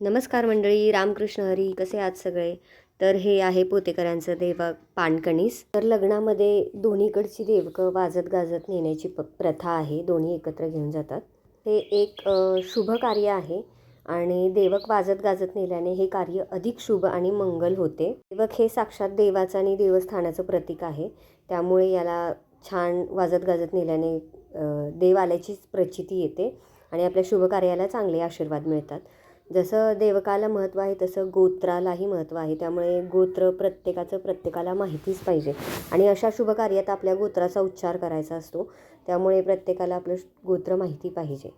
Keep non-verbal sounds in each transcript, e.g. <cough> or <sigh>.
नमस्कार मंडळी रामकृष्ण हरी कसे आहात सगळे? तर हे आहे पोतेकरांचं देवा पाणकणीस तर लग्नामध्ये दोन्हीकडची देवकं वाजत गाजत नेण्याची प प्रथा आहे. दोन्ही एकत्र घेऊन जातात. हे एक शुभ कार्य आहे आणि देवक वाजत गाजत नेल्याने हे कार्य अधिक शुभ आणि मंगल होते. देवक हे साक्षात देवाचं आणि देवस्थानाचं प्रतीक आहे. त्यामुळे याला छान वाजत गाजत नेल्याने देव आल्याचीच प्रचिती येते आणि आपल्या शुभ कार्याला चांगले आशीर्वाद मिळतात. जसं देवकाला महत्त्व आहे तसं गोत्रालाही महत्त्व आहे. त्यामुळे गोत्र प्रत्येकाचं प्रत्येकाला माहितीच पाहिजे. आणि अशा शुभ कार्यात आपल्या गोत्राचा उच्चार करायचा असतो. त्यामुळे प्रत्येकाला आपलं गोत्र माहिती पाहिजे.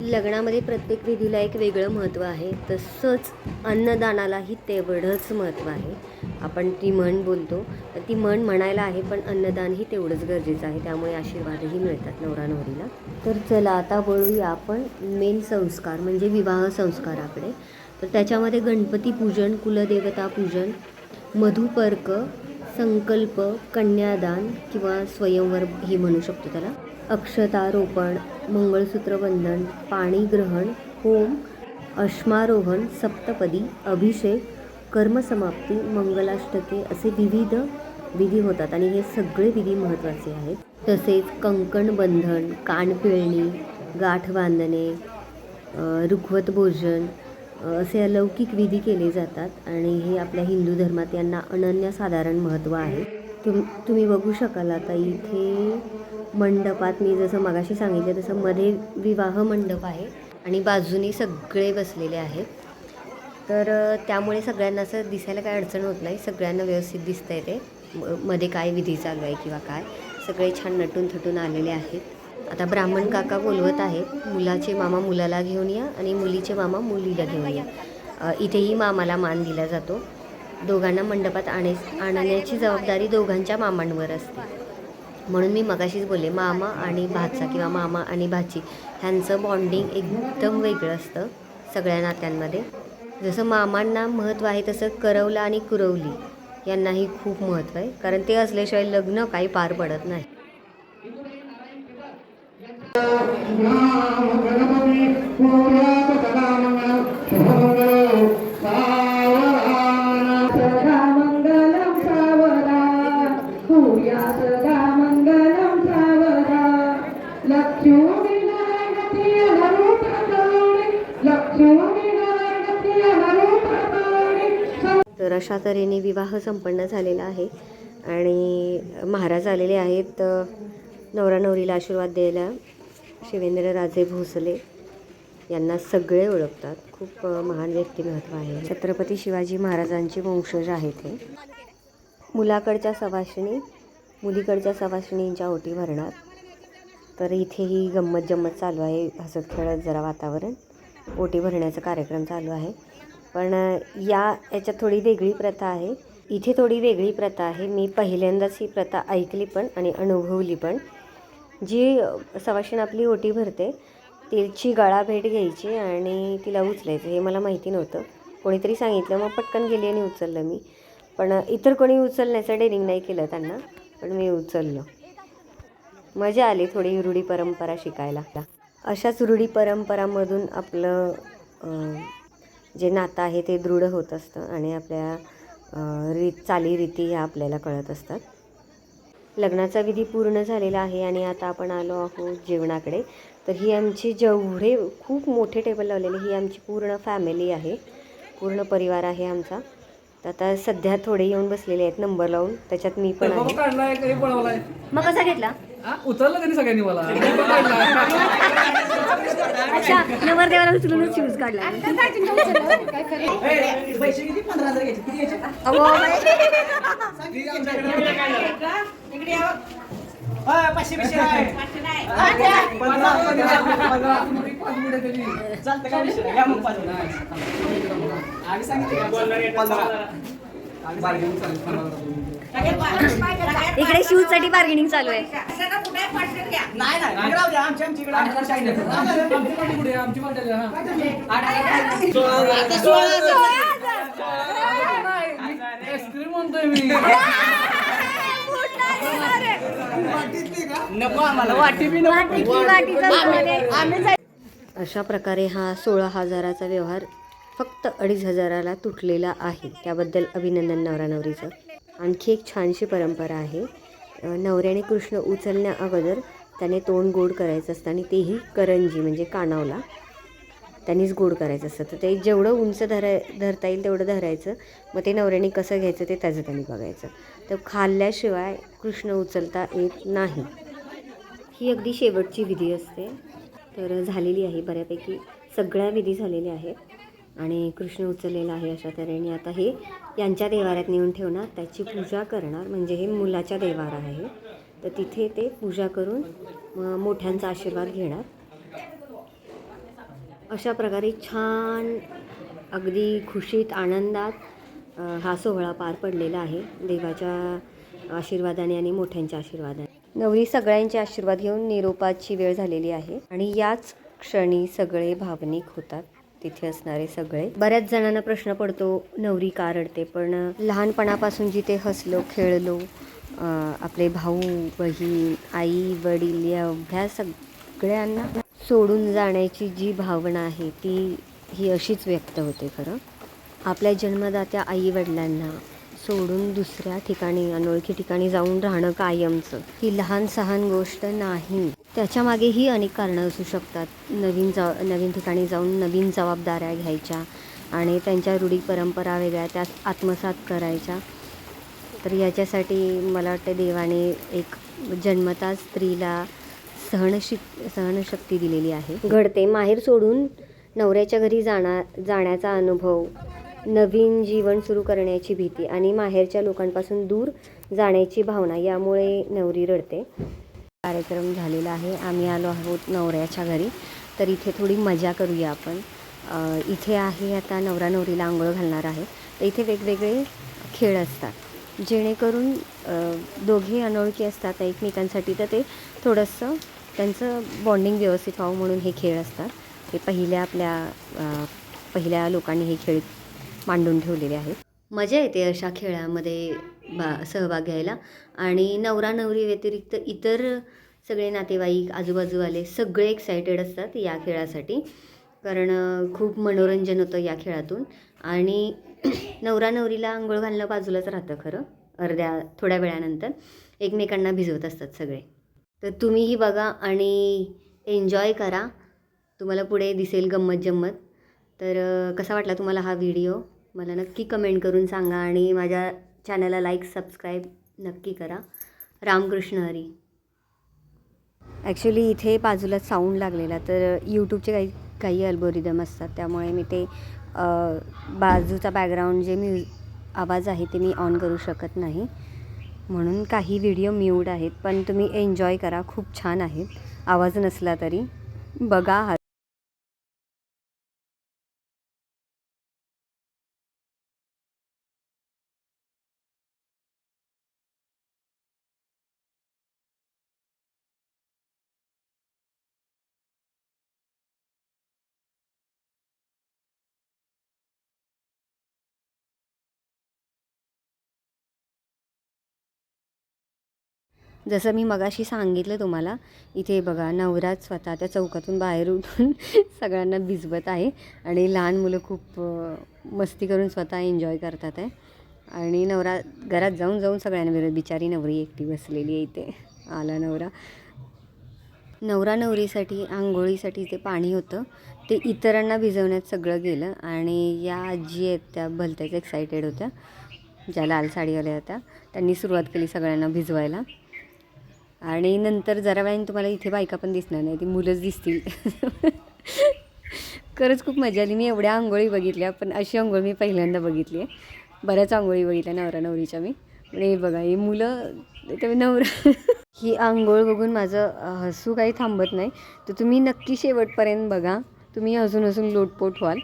लग्नामध्ये प्रत्येक विधीला एक वेगळं महत्त्व आहे. तसंच अन्नदानालाही तेवढंच महत्त्व आहे. आपण ती म्हण बोलतो. तर ती म्हण म्हणायला आहे पण अन्नदानही तेवढंच गरजेचं आहे. त्यामुळे आशीर्वादही मिळतात नवरा नवरीला. तर चला आता बोलूया आपण मेन संस्कार म्हणजे विवाह संस्काराकडे तर त्याच्यामध्ये गणपती पूजन कुलदेवता पूजन मधुपर्क संकल्प कन्यादान किंवा स्वयंवर हे म्हणू शकतो त्याला. अक्षतारोपण मंगळसूत्र वंदन पाणीग्रहण होम अश्मारोहण सप्तपदी अभिषेक कर्मसमाप्ती मंगलाष्टके असे विविध विधी होतात आणि हे सगळे विधी महत्त्वाचे आहेत. तसेच कंकण बंधन गाठ बांधणे रुखवत भोजन असे अलौकिक विधी केले जातात आणि हे आपल्या हिंदू धर्मात यांना अनन्यसाधारण महत्त्व आहे. तुम तुम्ही बघू शकाल आता इथे मंडपात मी जसं मगाशी सांगितलं तसं मध्ये विवाह मंडप आहे आणि बाजूने सगळे बसलेले आहेत. तर त्यामुळे सगळ्यांना असं दिसायला काय अडचण होत नाही. सगळ्यांना व्यवस्थित दिसतं आहे ते. म- मध्ये काय विधी चालू आहे किंवा काय? सगळे छान नटून थटून आलेले आहेत. आता ब्राह्मण काका बोलवत आहेत मुलाचे मामा मुलाला घेऊन या आणि मुलीचे मामा मुलीला घेऊन या. इथेही मामाला मान दिला जातो. दोघांना मंडपात आणे आणण्याची जबाबदारी दोघांच्या मामांवर असते. म्हणून मी मगाशीच बोलले मामा आणि भाचा किंवा मामा आणि भाची ह्यांचं बॉन्डिंग एकदम वेगळं असतं सगळ्या नात्यांमध्ये. जसं मामांना महत्त्व आहे तसं करवला आणि कुरवली यांनाही खूप महत्त्व आहे. कारण ते असल्याशिवाय लग्न काही पार पडत नाही. सदा तर अशा तऱ्हेने विवाह संपन्न झालेला आहे. आणि महाराज आलेले आहेत नवरा नवरीला आशीर्वाद द्यायला. शिवेंद्रराजे भोसले यांना सगळे ओळखतात. खूप महान व्यक्तिमत्व आहे. छत्रपती शिवाजी महाराजांचे वंशज आहेत हे. मुलाकडच्या सवाशिणी मुलीकडच्या सवाशिणींच्या ओटी भरणार. तर इथेही गंमत जम्मत चालू आहे. हसत खेळत जरा वातावरण. ओटी भरण्याचा कार्यक्रम चालू आहे. पण या याच्यात थोडी वेगळी प्रथा आहे. इथे थोडी वेगळी प्रथा आहे. मी पहिल्यांदाच ही प्रथा ऐकली पण आणि अनुभवली पण. जी अ, सवाशीण आपली ओटी भरते तिची गळाभेट घ्यायची आणि तिला उचलायचं. हे मला माहिती नव्हतं. कोणीतरी सांगितलं मग पटकन गेली आणि उचललं मी. पण इतर कोणी उचलण्याचं डेनिंग नाही केलं त्यांना पण मी उचललं. मजा आली थोडी रूढी परंपरा शिकायला. अशाच रूढी परंपरामधून आपलं जे नातं आहे ते दृढ होत असतं आणि आपल्या रीत चालीरीती ह्या आपल्याला कळत असतात. लग्नाचा विधी पूर्ण झालेला आहे आणि आता आपण आलो आहोत जेवणाकडे. तर ही आमची जेवढे खूप मोठे टेबल लावलेले ही आमची पूर्ण फॅमिली आहे. पूर्ण परिवार आहे आमचा. तर आता सध्या थोडे येऊन बसलेले आहेत नंबर लावून. त्याच्यात मी पण आहे. मग कसा घेतला? उचललं कधी सगळ्यांनी मला. अच्छा नवरदेवाला उचलूनच शूज काढला. अहो, पंधरा, इकडे शूजसाठी बार्गेनिंग हा. चालू आहे. अशा प्रकारे हा सोळा हजाराचा व्यवहार फक्त अडीच हजाराला तुटलेला आहे. त्याबद्दल अभिनंदन नवरा नवरीचं. आणखी एक छानशी परंपरा आहे. नवऱ्याने कृष्ण उचलण्या अगोदर त्याने तोंड गोड करायचं असतं आणि तेही करंजी म्हणजे कानावला. त्यांनीच गोड करायचं असतं. तर ते जेवढं उंच धराय धरता येईल तेवढं धरायचं. मग ते नवऱ्याने कसं घ्यायचं ते त्याचं त्यांनी बघायचं. तर खाल्ल्याशिवाय कृष्ण उचलता येत नाही. ही अगदी शेवटची विधी असते. तर झालेली आहे बऱ्यापैकी सगळ्या विधी झालेल्या आहेत. आणि कृष्ण उचललेला आहे अशा तऱ्हेने. आता हे यांच्या देवाऱ्यात नेऊन ठेवणार त्याची पूजा करणार. म्हणजे हे मुलाच्या देवारा आहे. तर तिथे ते पूजा करून मोठ्यांचा आशीर्वाद घेणार. अशा प्रकारे छान अगदी खुशीत आनंदात हा सोहळा पार पडलेला आहे. देवाच्या आशीर्वादाने आणि मोठ्यांच्या आशीर्वादाने. नवरी सगळ्यांचे आशीर्वाद घेऊन निरोपाची वेळ झालेली आहे. आणि याच क्षणी सगळे भावनिक होतात. तिथे असणारे सगळे. बऱ्याच जणांना प्रश्न पडतो नवरी का रडते? पण लहानपणापासून जिथे हसलो खेळलो आपले भाऊ बहीण आई वडील एवढ्या सगळ्यांना सोडून जाण्याची जी भावना आहे ती ही अशीच व्यक्त होते खरं. आपल्या जन्मदात्या आई वडिलांना सोडून दुसऱ्या ठिकाणी अनोळखी ठिकाणी जाऊन राहणं कायमचं. ही लहान सहान गोष्ट नाही. त्याच्यामागेही अनेक कारणं असू शकतात. नवीन जा नवीन ठिकाणी जाऊन नवीन जबाबदाऱ्या घ्यायच्या आणि त्यांच्या रूढी परंपरा वेगळ्या त्या आत्मसात करायच्या. तर याच्यासाठी मला वाटतं देवाने एक जन्मता स्त्रीला सहनशिक सहनशक्ती दिलेली आहे. घडते माहेर सोडून नवऱ्याच्या घरी जाणार जाण्याचा अनुभव. नवीन जीवन सुरू करण्याची भीती आणि माहेरच्या लोकांपासून दूर जाण्याची भावना यामुळे नवरी रडते. कार्यक्रम झालेला आहे. आम्ही आलो आहोत नवऱ्याच्या घरी. तर इथे थोडी मजा करूया आपण. इथे आहे आता नवरा नवरीला आंघोळ घालणार आहे. तर इथे वेगवेगळे खेळ असतात. जेणेकरून दोघे अनोळखी असतात एकमेकांसाठी. तर ते थोडंसं त्यांचं बॉन्डिंग व्यवस्थित व्हावं म्हणून हे खेळ असतात. हे पहिल्या आपल्या पहिल्या लोकांनी हे खेळ मांडून ठेवलेले आहेत. मजा येते अशा खेळामध्ये बा सहभाग घ्यायला. आणि नवरा नवरी व्यतिरिक्त इतर सगळे नातेवाईक आजूबाजूवाले सगळे एक्सायटेड असतात या खेळासाठी. कारण खूप मनोरंजन होतं या खेळातून. आणि <clears throat> नवरा नवरीला आंघोळ घालणं बाजूलाच राहतं खरं अर्ध्या थोड्या वेळानंतर. एकमेकांना भिजवत असतात सगळे. तर तुम्हीही बघा आणि एन्जॉय करा. तुम्हाला पुढे दिसेल गंमत जम्मत तर कसा वाटला तुम्हाला हा व्हिडिओ मला नक्की कमेंट करून सांगा आणि माझ्या चॅनलला लाईक सबस्क्राईब नक्की करा. रामकृष्ण हरी. ॲक्च्युली इथे बाजूला साऊंड लागलेला तर यूट्यूबचे काही काही अल्बोरिदम असतात. त्यामुळे मी ते बाजूचा बॅकग्राऊंड जे म्यु आवाज आहे ते मी ऑन करू शकत नाही. म्हणून काही व्हिडिओ म्यूट आहेत पण तुम्ही एन्जॉय करा. खूप छान आहेत. आवाज नसला तरी. बघा हा जसं मी मगाशी सांगितलं तुम्हाला इथे बघा नवराच स्वतः त्या चौकातून बाहेर उठून <laughs> सगळ्यांना भिजवत आहे आणि लहान मुलं खूप मस्ती करून स्वतः एन्जॉय करतात आहे. आणि नवरा घरात जाऊन जाऊन सगळ्यांना विरोध बिचारी नवरी एकटी बसलेली आहे इथे आला नवरा. नवरा नवरीसाठी आंघोळीसाठी जे पाणी होतं ते इतरांना भिजवण्यात सगळं गेलं आणि या आजी आहेत त्या भलत्याच एक्सायटेड होत्या. ज्या लाल साडीवाल्या होत्या त्यांनी सुरुवात केली सगळ्यांना भिजवायला. आणि नंतर जरा वेळाने तुम्हाला इथे बायका पण दिसणार नाही ती मुलंच दिसतील. खरंच खूप मजा आली. मी एवढ्या आंघोळी बघितल्या पण अशी आंघोळ मी पहिल्यांदा बघितली आहे. बऱ्याच आंघोळी बघितल्या नवरा नवरीच्या मी. पण हे बघा ही मुलं त्यामुळे नवरा. ही आंघोळ बघून माझं हसू काही थांबत नाही. तर तुम्ही नक्की शेवटपर्यंत बघा. तुम्ही हसून हसून लोटपोट व्हाल.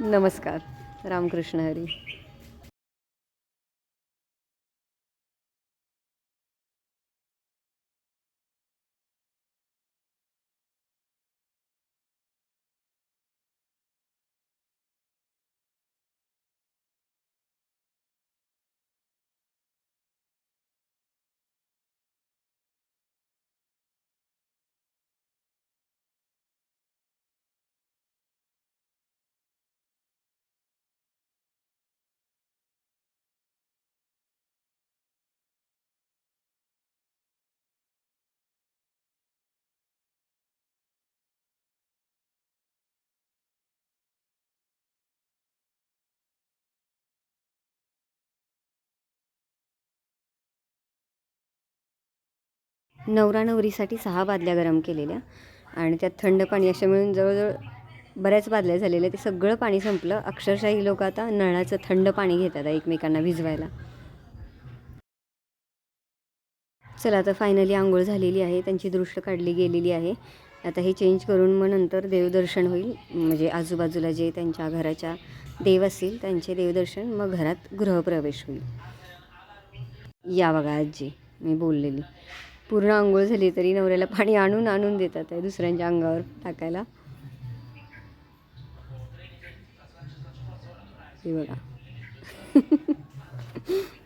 नमस्कार. रामकृष्ण हरी. नवरा नवरीसाठी सहा बादल्या गरम केलेल्या आणि त्यात थंड पाणी अशा मिळून जवळजवळ बऱ्याच बादल्या झालेल्या ते सगळं पाणी संपलं. अक्षरशः ही लोक आता नळाचं थंड पाणी घेतात एकमेकांना भिजवायला. चला आता फायनली आंघोळ झालेली आहे. त्यांची दृष्ट काढली गेलेली आहे. आता हे चेंज करून मग नंतर देवदर्शन होईल. म्हणजे आजूबाजूला जे त्यांच्या घराच्या देव असतील त्यांचे देवदर्शन मग घरात गृहप्रवेश होईल. या बघा आजी मी बोललेली. पूर्ण आंघोळ झाली तरी नवऱ्याला पाणी आणून आणून देतात आहे दुसऱ्यांच्या अंगावर टाकायला. हे बघा. <laughs>